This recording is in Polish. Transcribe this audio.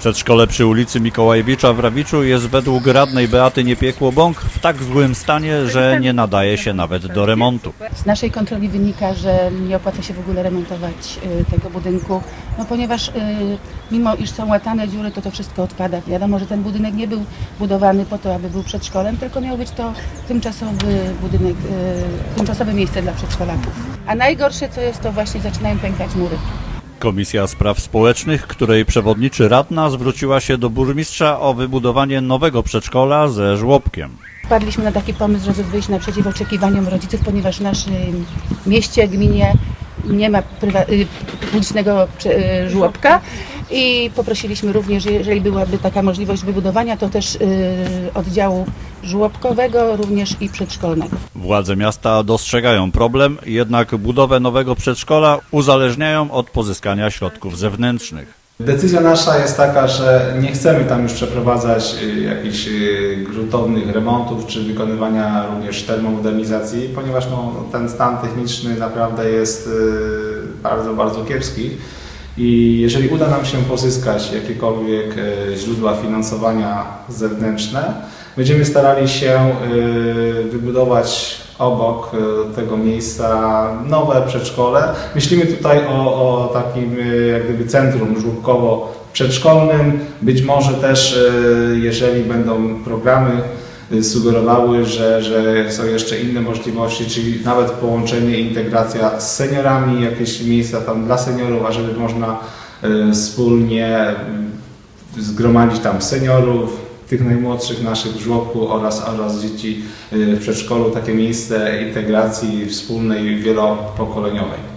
Przedszkole przy ulicy Mikołajewicza w Rawiczu jest według radnej Beaty Niepiekło-Bąk w tak złym stanie, że nie nadaje się nawet do remontu. Z naszej kontroli wynika, że nie opłaca się w ogóle remontować y, tego budynku, no ponieważ y, mimo iż są łatane dziury, to to wszystko odpada. Wiadomo, że ten budynek nie był budowany po to, aby był przedszkolem, tylko miał być to tymczasowy budynek, y, tymczasowe miejsce dla przedszkolaków. A najgorsze co jest, to właśnie zaczynają pękać mury. Komisja Spraw Społecznych, której przewodniczy radna, zwróciła się do burmistrza o wybudowanie nowego przedszkola ze żłobkiem. Wpadliśmy na taki pomysł, żeby wyjść naprzeciw oczekiwaniom rodziców, ponieważ w naszym mieście, gminie nie ma y, publicznego y, żłobka i poprosiliśmy również, jeżeli byłaby taka możliwość wybudowania, to też y, oddziału żłobkowego, również i przedszkolnego. Władze miasta dostrzegają problem, jednak budowę nowego przedszkola uzależniają od pozyskania środków zewnętrznych. Decyzja nasza jest taka, że nie chcemy tam już przeprowadzać y, jakichś y, gruntownych remontów czy wykonywania również termomodernizacji, ponieważ no, ten stan techniczny naprawdę jest y, bardzo, bardzo kiepski. I jeżeli uda nam się pozyskać jakiekolwiek źródła finansowania zewnętrzne, będziemy starali się y, wybudować obok y, tego miejsca nowe przedszkole. Myślimy tutaj o, o takim y, jak gdyby centrum żłobkowo-przedszkolnym. Być może też, jeżeli będą programy sugerowały, że, że są jeszcze inne możliwości, czyli nawet połączenie, integracja z seniorami, jakieś miejsca tam dla seniorów, ażeby można wspólnie zgromadzić tam seniorów, tych najmłodszych naszych w żłobku oraz, oraz dzieci y, w przedszkolu, takie miejsce integracji wspólnej, wielopokoleniowej.